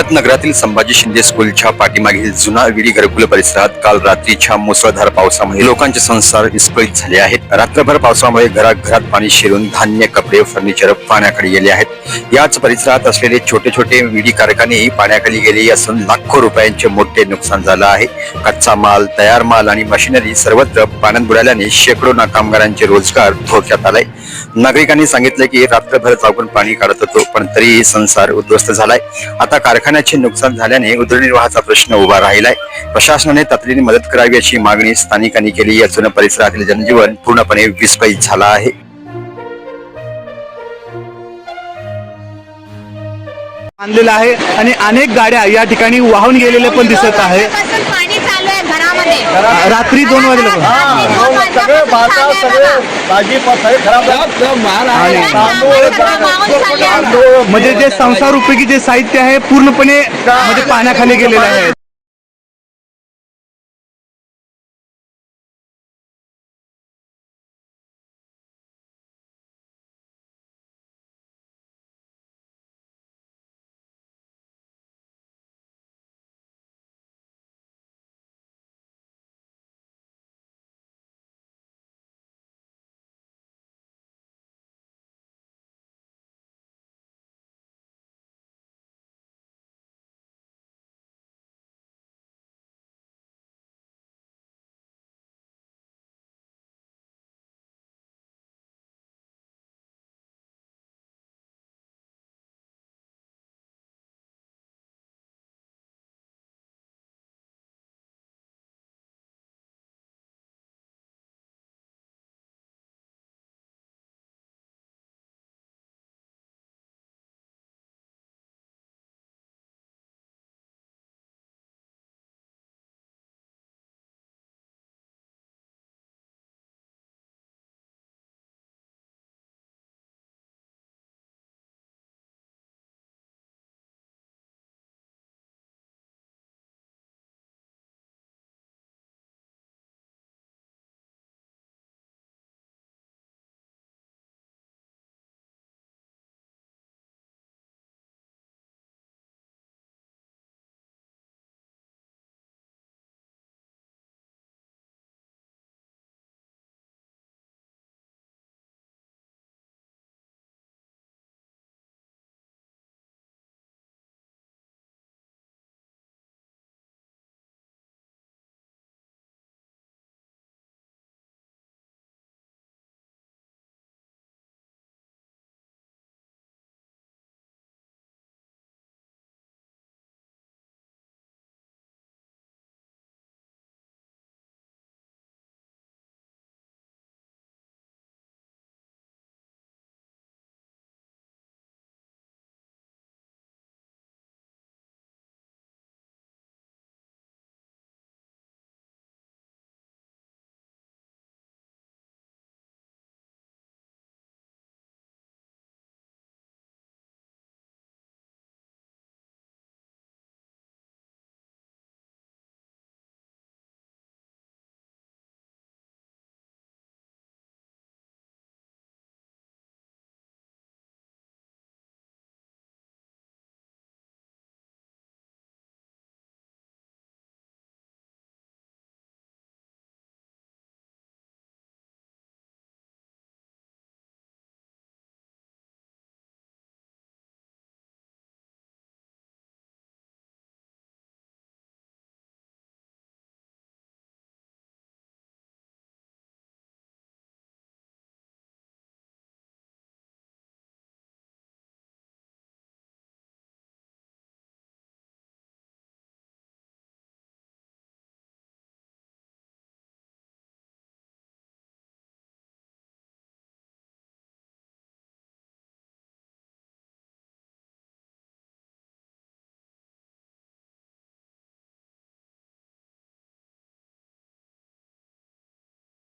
भारतनगरातील संभाजी शिंदे स्कूलच्या पाठीमागील जुना विडी घरकुल परिसरात काल रात्रीच्या मुसळधार पावसामुळे लोकांचे संसार विस्कळीत झाले आहेत. रात्रभर पावसामुळे घराघरात पाणी शिरून धान्य कपडे फर्निचर पाण्याकडे गेले आहेत. याच परिसरात असलेले छोटे छोटे विडी कारखानेही पाण्याखाली गेले असून लाखो रुपयांचे मोठे नुकसान झालं आहे. कच्चा माल तयार माल आणि मशिनरी सर्वत्र पाण्यात बुडाल्याने शेकडो ना कामगारांचे रोजगार धोक्यात आलाय. नागरिकांनी सांगितले की रात्रभर जागून पाणी काढत होतो पण तरीही संसार उद्ध्वस्त झालाय. आता कारखान्याचे नुकसान झाल्याने उदरनिर्वाहाचा प्रश्न उभा राहिलाय. प्रशासनाने तातडीने मदत करावी अशी मागणी स्थानिकांनी केली. असून परिसरातील जनजीवन पूर्णपणे विस्कळीत झाला आहे. आणलेला आहे आणि अनेक गाड्या या ठिकाणी वाहून गेलेल्या पण दिसत आहे. पासून पाणी चालू आहे घरामध्ये. रात्री दोन वाजले. पण सगळे आहे सगळे. भाजीपाला खराब सगळं आहे. म्हणजे जे संसार उपयोगी जे साहित्य आहे पूर्णपणे म्हणजे पाण्याखाली गेलेलं आहे.